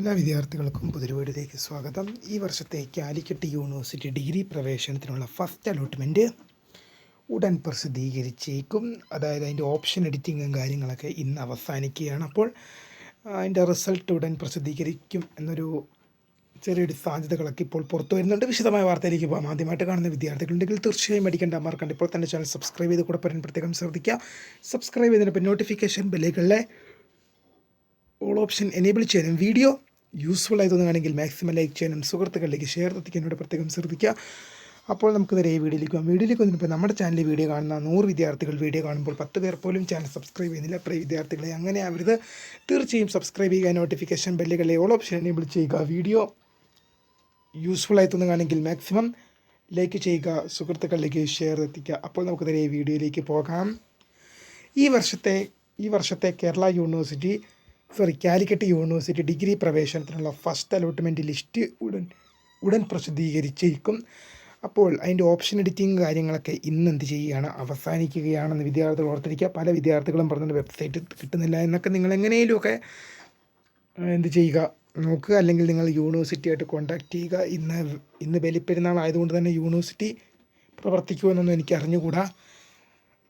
എല്ലാ വിദ്യാർത്ഥികൾക്കും പുതിരുവീടിലേക്ക് സ്വാഗതം. ഈ വർഷത്തെ കാലിക്കറ്റ് യൂണിവേഴ്സിറ്റി ഡിഗ്രി പ്രവേശനത്തിനുള്ള ഫസ്റ്റ് അലോട്ട്മെന്റ് ഉടൻ പ്രസിദ്ധീകരിച്ചേക്കും. അതായത് അതിന്റെ ഓപ്ഷൻ എഡിറ്റിങ്ങും കാര്യങ്ങളൊക്കെ ഇന്ന് അവസാനിക്കുകയാണ്. അപ്പോൾ അതിന്റെ റിസൾട്ട് ഉടൻ പ്രസിദ്ധീകരിക്കും എന്നൊരു ചെറിയൊരു സാധ്യതകളൊക്കെ ഇപ്പോൾ പുറത്തു വരുന്നുണ്ട്. വിശദമായ വാർത്തയിലേക്ക് പോകാം. ആദ്യമായിട്ട് കാണുന്ന വിദ്യാർത്ഥികളുണ്ടെങ്കിൽ തീർച്ചയായും അടിക്കേണ്ട മറക്കണ്ട ഇപ്പോൾ തന്നെ ചാനൽ സബ്സ്ക്രൈബ് ചെയ്ത് കൂടെ പറയാൻ പ്രത്യേകം ശ്രദ്ധിക്കുക. സബ്സ്ക്രൈബ് ചെയ്തതിനൊപ്പം നോട്ടിഫിക്കേഷൻ ബില്ലുകളിലെ ഓൾ ഓപ്ഷൻ എനേബിൾ ചെയ്യാനും വീഡിയോ യൂസ്ഫുൾ ആയി തോന്നുകയാണെങ്കിൽ മാക്സിമം ലൈക്ക് ചെയ്യാനും സുഹൃത്തുക്കളിലേക്ക് ഷെയർ എത്തിക്കാനോട് പ്രത്യേകം ശ്രദ്ധിക്കുക. അപ്പോൾ നമുക്ക് നേരെ ഈ വീഡിയോയിലേക്ക് പോകാം. വീഡിയോയിലേക്ക് വന്നപ്പോൾ നമ്മുടെ ചാനലിൽ വീഡിയോ കാണുന്ന നൂറ് വിദ്യാർത്ഥികൾ വീഡിയോ കാണുമ്പോൾ പത്ത് പേർ പോലും ചാനൽ സബ്സ്ക്രൈബ് ചെയ്യുന്നില്ല. പ്രിയ വിദ്യാർത്ഥികളെ അങ്ങനെ അവർ തീർച്ചയായും സബ്സ്ക്രൈബ് ചെയ്യുക നോട്ടിഫിക്കേഷൻ ബെല്ലുകളെ ഓൾ ഓപ്ഷൻ എനേബിൾ ചെയ്യുക. വീഡിയോ യൂസ്ഫുൾ ആയി തോന്നുകയാണെങ്കിൽ മാക്സിമം ലൈക്ക് ചെയ്യുക സുഹൃത്തുക്കളിലേക്ക് ഷെയർ എത്തിക്കുക. അപ്പോൾ നമുക്ക് നേരെ വീഡിയോയിലേക്ക് പോകാം. ഈ വർഷത്തെ ഈ വർഷത്തെ Kerala university sorry Calicut university degree പ്രവേശനത്തിനുള്ള first allotment list ഉടൻ ഉടൻ പ്രസിദ്ധീകരിച്ചിരിക്കും അപ്പോൾ അതിന്റെ ഓപ്ഷൻ എഡിറ്റിംഗ് കാര്യങ്ങളൊക്കെ ഇന്ന് എന്ത് ചെയ്യുകയാണ്? അവസാനിക്കുകയാണെന്ന് വിദ്യാർത്ഥികൾ ഓർത്തിരിക്കുക. പല വിദ്യാർത്ഥികളും പറഞ്ഞിട്ട് വെബ്സൈറ്റ് കിട്ടുന്നില്ല എന്നൊക്കെ. നിങ്ങൾ എങ്ങനെയെങ്കിലുമൊക്കെ എന്ത് ചെയ്യുക? നോക്കുക. അല്ലെങ്കിൽ നിങ്ങൾ യൂണിവേഴ്സിറ്റിയായിട്ട് കോൺടാക്റ്റ് ചെയ്യുക. ഇന്ന് ഇന്ന് ബലിപ്പെരുന്നാൾ ആയതുകൊണ്ട് തന്നെ യൂണിവേഴ്സിറ്റി പ്രവർത്തിക്കുമെന്നൊന്നും എനിക്ക് അറിഞ്ഞുകൂടാ.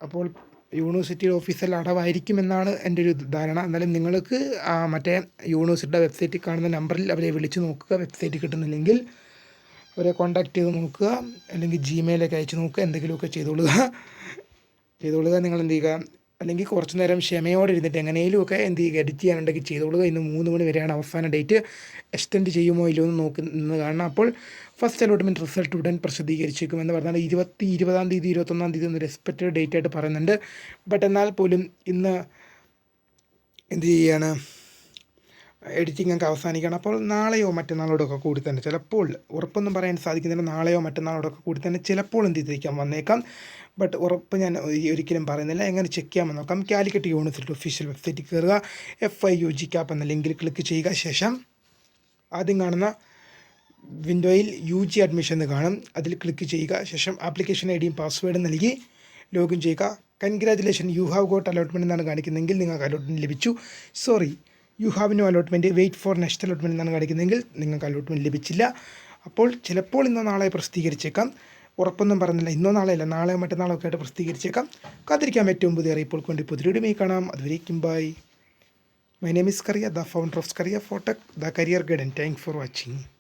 അപ്പോൾ യൂണിവേഴ്സിറ്റിയുടെ ഓഫീസിൽ അടവായിരിക്കുമെന്നാണ് എന്റെ ഒരു ധാരണ. എന്നാലും നിങ്ങൾക്ക് മറ്റേ യൂണിവേഴ്സിറ്റിയുടെ വെബ്സൈറ്റിൽ കാണുന്ന നമ്പറിൽ അവരെ വിളിച്ച് നോക്കുക. വെബ്സൈറ്റ് കിട്ടുന്നില്ലെങ്കിൽ അവരെ കോൺടാക്റ്റ് ചെയ്ത് നോക്കുക. അല്ലെങ്കിൽ ജിമെയിലൊക്കെ അയച്ച് നോക്കുക. എന്തെങ്കിലുമൊക്കെ ചെയ്തുകൊള്ളുക ചെയ്തുകൊള്ളുക നിങ്ങൾ എന്ത് ചെയ്യുക? അല്ലെങ്കിൽ കുറച്ച് നേരം ക്ഷമയോടെ ഇരുന്നിട്ട് എങ്ങനെയും ഒക്കെ എന്ത് ചെയ്യുക എഡിറ്റ് ചെയ്യാനുണ്ടെങ്കിൽ ചെയ്തോളുക ഇന്ന് മൂന്ന് മണി വരെയാണ് അവസാന ഡേറ്റ് എക്സ്റ്റെൻഡ് ചെയ്യുമോ ഇല്ലയോ എന്ന് നോക്കി നിന്ന് കാണണം. അപ്പോൾ ഫസ്റ്റ് അലോട്ട്മെന്റ് റിസൾട്ട് ഉടൻ പ്രസിദ്ധീകരിച്ചേക്കും എന്ന് പറഞ്ഞാൽ ഇരുപത്തി ഇരുപതാം തീയതി ഇരുപത്തൊന്നാം തീയതി ഒന്ന് റെസ്പെക്റ്റഡ് ഡേറ്റ് ആയിട്ട് പറയുന്നുണ്ട്. ബട്ട് എന്നാൽ പോലും ഇന്ന് എന്ത് ചെയ്യാണ് എഡിറ്റിംഗ് ഒക്കെ അവസാനിക്കണം. അപ്പോൾ നാളെയോ മറ്റന്നാളോടൊക്കെ കൂടി തന്നെ ചിലപ്പോൾ ഉറപ്പൊന്നും പറയാൻ സാധിക്കുന്നില്ല. നാളെയോ മറ്റന്നാളോടൊക്കെ കൂടി തന്നെ ചിലപ്പോൾ എന്ത് ചെയ്തിരിക്കാം വന്നേക്കാം. ബട്ട് ഉറപ്പ് ഞാൻ ഒരിക്കലും പറയുന്നില്ല. എങ്ങനെ ചെക്ക് ചെയ്യാമെന്ന് നോക്കാം. കാലിക്കറ്റ് യൂണിവേഴ്സിറ്റി ഒഫീഷ്യൽ വെബ്സൈറ്റിൽ കയറുക. F I U G CAP എന്ന ലിങ്കിൽ ക്ലിക്ക് ചെയ്യുക. ശേഷം ആദ്യം കാണുന്ന വിൻഡോയിൽ യു ജി അഡ്മിഷൻ എന്ന് കാണും. അതിൽ ക്ലിക്ക് ചെയ്യുക. ശേഷം ആപ്ലിക്കേഷൻ ഐ ഡിയും പാസ്വേഡും നൽകി ലോഗിൻ ചെയ്യുക. Congratulation you have got allotment എന്നാണ് കാണിക്കുന്നതെങ്കിൽ നിങ്ങൾക്ക് അലോട്ട്മെന്റ് ലഭിച്ചു. Sorry you have no allotment wait for next allotment എന്നാണ് കാണിക്കുന്നതെങ്കിൽ നിങ്ങൾക്ക് അലോട്ട്മെന്റ് ലഭിച്ചില്ല. അപ്പോൾ ചിലപ്പോൾ ഇന്നോ നാളെ പ്രസിദ്ധീകരിച്ചേക്കാം. ഉറപ്പൊന്നും പറഞ്ഞില്ല. ഇന്നോ നാളെ അല്ല നാളെ മറ്റന്നാളോ ഒക്കെ ആയിട്ട് പ്രസിദ്ധീകരിച്ചേക്കാം. കാത്തിരിക്കാം. ഏറ്റവും പുതിയ അറിയിപ്പോൾ കൊണ്ട് പുതിയൊരുമേ കാണാം. അതുവരേക്കും bye my name is Kariya the founder of Kariya ഫോട്ടക് the career guidance thank for watching